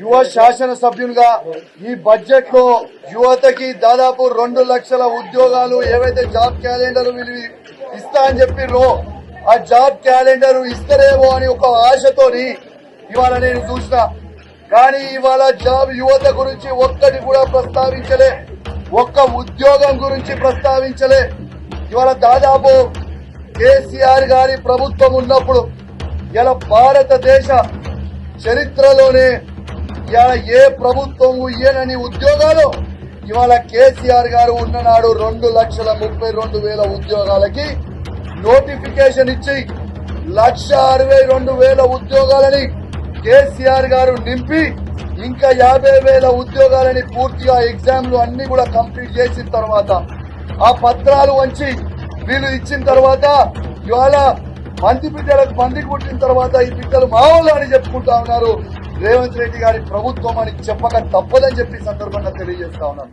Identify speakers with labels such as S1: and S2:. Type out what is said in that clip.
S1: యువ శాసనసభ్యునిగా ఈ బడ్జెట్లో యువతకి దాదాపు రెండు లక్షల ఉద్యోగాలు ఏవైతే జాబ్ క్యాలెండర్ వీళ్ళు ఇస్తా అని చెప్పిర్రో ఆ జాబ్ క్యాలెండర్ ఇస్తారేమో అని ఒక ఆశతోని ఇవాళ నేను చూసిన. కానీ ఇవాళ జాబ్ యువత గురించి ఒక్కటి కూడా ప్రస్తావించలే. ఒక్క ఉద్యోగం గురించి ప్రస్తావించలే. ఇవాళ దాదాపు కేసీఆర్ గారి ప్రభుత్వం ఉన్నప్పుడు ఇలా భారతదేశ చరిత్రలోనే ఇవాళ ఏ ప్రభుత్వం ఇయ్యనని ఉద్యోగాలు? ఇవాళ కేసీఆర్ గారు ఉన్ననాడు రెండు లక్షల ముప్పై రెండు వేల ఉద్యోగాలకి నోటిఫికేషన్ ఇచ్చి లక్ష అరవై రెండు వేల ఉద్యోగాలని కేసీఆర్ గారు నింపి ఇంకా యాభై వేల ఉద్యోగాలని పూర్తిగా ఎగ్జామ్లు అన్ని కూడా కంప్లీట్ చేసిన తర్వాత ఆ పత్రాలు వంచి వీళ్ళు ఇచ్చిన తర్వాత ఇవాళ మంచి బిడ్డలకు మంది పుట్టిన తర్వాత ఈ బిడ్డలు మామూలు అని చెప్పుకుంటా ఉన్నారు. రేవంత్ రెడ్డి గారి ప్రభుత్వం అని చెప్పక తప్పదని చెప్పి సందర్భంగా తెలియజేస్తా ఉన్నాను.